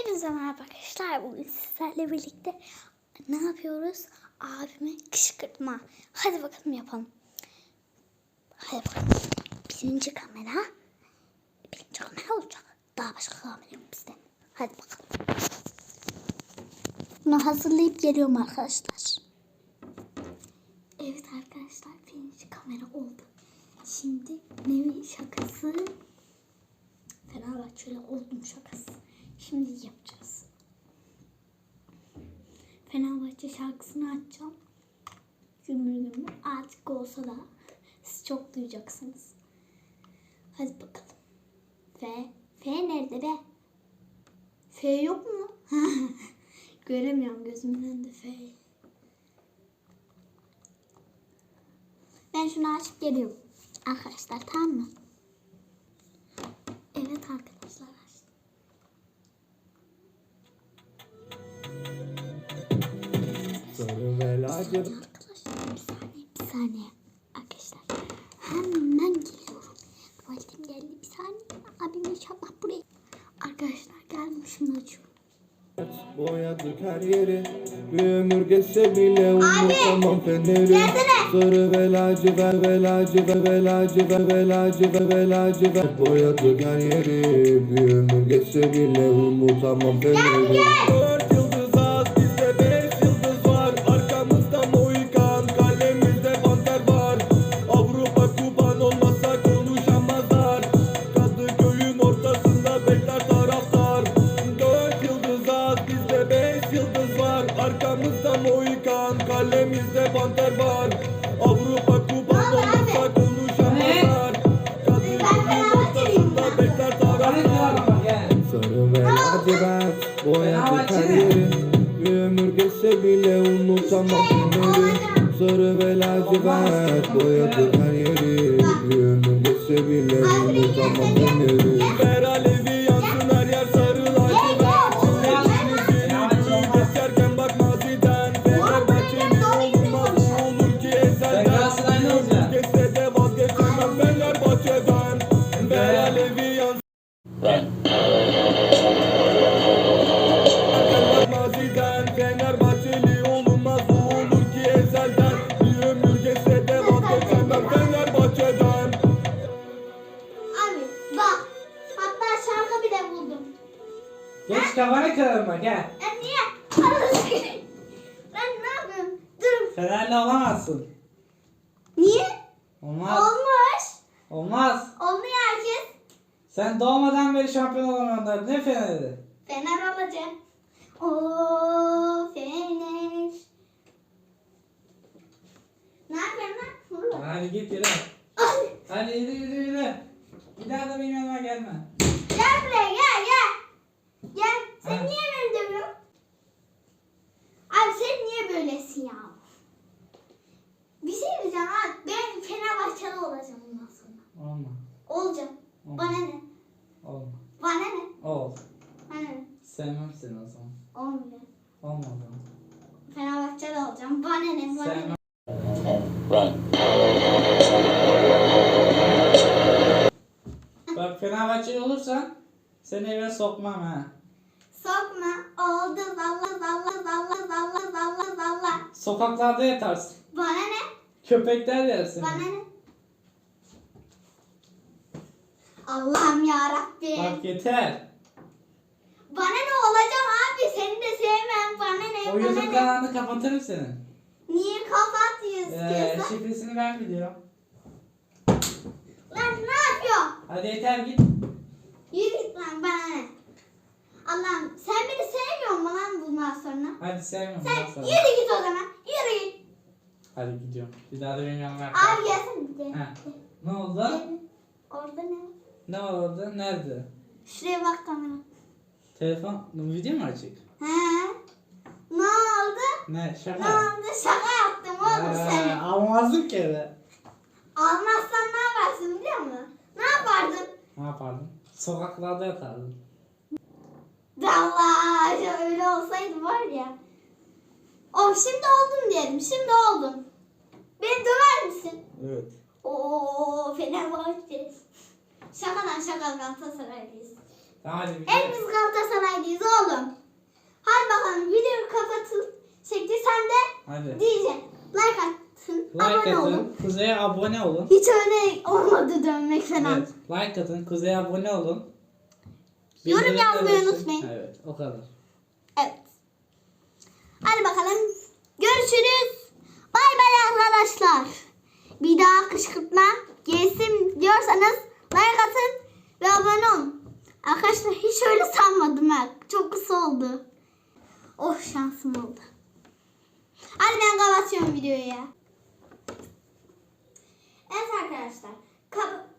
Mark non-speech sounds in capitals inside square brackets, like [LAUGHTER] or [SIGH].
Hepinize merhaba arkadaşlar. Bugün sizlerle birlikte ne yapıyoruz? Abime kışkırtma. Hadi bakalım yapalım. Hadi bakalım. Birinci kamera. Birinci kamera olacak. Daha başka kamera yok bizde. Hadi bakalım. Bunu hazırlayıp geliyorum arkadaşlar. Evet arkadaşlar birinci kamera oldu. Şimdi nevi şakası Fenerbahçeli oldum şakası. Şimdi yapacağız. Fenerbahçe şarkısını açacağım. Gümbür gümbür artık olsa da siz çok duyacaksınız. Hadi bakalım. F. F nerede be? F yok mu? [LAUGHS] Göremiyorum gözümün önünde F. Ben şunu açıp geliyorum. Arkadaşlar tamam mı? Evet arkadaşlar Lacivert. Arkadaşlar bir saniye bir saniye. Arkadaşlar hemen geliyorum. Tuvaletim geldi bir saniye. Abim inşallah buraya. Arkadaşlar geldim şimdi açıyorum. Boyadık her yeri Bir ömür geçse bile unutamam feneri Sarı ve lacivert ve lacivert ve lacivert ve lacivert ve lacivert Boyadık her yeri Bir ömür geçse bile unutamam feneri Mohikan kalemizde panter var. Avrupa olmasa konuşamazlar. Kadıköy'ün ortasında bekler taraftar. Sarı ve lacivert boyadık her yeri Bir ömür geçse bile unutamam günleri Sarı ve lacivert boyadık her yeri Bir ömür geçse bile unutamam günleri Geç kafanı kırarım bak gel. E niye? Ben ne yapayım? Dur. Fenerli olamazsın. Niye? Olmaz. Olmuş. Olmaz. Olmuyor herkes. Sen doğmadan beri şampiyon olamayanlar ne Fener'i? Fener olacak. Oo Fener. Ne yapıyorsun lan? Vurma. Hadi git yürü. Ay, Hadi yürü yürü yürü. Bir daha da benim yanıma gelme. Gel buraya gel gel. Sen niye beni dövüyorsun? Abi sen niye böylesin ya? Bir şey diyeceğim abi. Ben Fenerbahçeli olacağım bundan sonra. Olma. Olacağım. Olma. Bana ne? Olma. Bana ne? Ol. Bana ne? Sevmem seni o zaman. Olmuyor. Olma o zaman. Fenerbahçeli olacağım. Bana ne? Bana Sevmem. ne? Bak Fenerbahçeli olursan seni eve sokmam ha. Sokma. Oldu. Zalla zalla zalla zalla zalla zalla. Sokaklarda yatarsın. Bana ne? Köpekler yer seni. Bana ne? Allah'ım ya Rabbi. Bak yeter. Bana ne olacağım abi? Seni de sevmem. Bana ne? O Bana YouTube ne? kanalını kapatırım senin. Niye kapat Ee, istiyorsan? şifresini ben biliyorum. Lan ne yapıyorsun? Hadi yeter git. Yürü git lan bana ne? Allah'ım sen beni sevmiyor musun lan bundan sonra? Hadi sevmiyorum Sen yürü git o zaman. Yürü git. Hadi gidiyorum. Bir daha da benim yanıma yaklaşma. Abi gelsene bir de. He. Ne oldu? Orada ne? var? Ne var orada? Nerede? Şuraya bak kamera. Telefon, video mu açık? He? Ne oldu? Ne? Ne Şaka. oldu? Şaka yaptım oğlum seni. almazdım ki eve. Almazsan ne yaparsın biliyor musun? Ne yapardın? Ne yapardım? Sokaklarda yatardım. Allah ya öyle olsaydı var ya. Oh şimdi oldum diyelim. Şimdi oldum. Beni döver misin? Evet. Oo Fenerbahçe. Şaka lan şaka Galatasaraylıyız. Hadi bir şey. Hepimiz Galatasaraylıyız oğlum. Hadi bakalım video kapatıl şekli sen de Hadi. diyeceksin. Like atın. Like abone atın. olun. Kuzey'e abone olun. Hiç öyle olmadı dönmek falan. Evet. Like atın. Kuzey'e abone olun. Yorum yazmayı unutmayın. Evet o kadar. Evet. Hadi bakalım. Görüşürüz. Bay bay arkadaşlar. Bir daha kışkırtma gelsin diyorsanız like atın ve abone olun. Arkadaşlar hiç öyle sanmadım ha. Çok kısa oldu. Oh şansım oldu. Hadi ben kapatıyorum videoyu ya. Evet arkadaşlar. Kap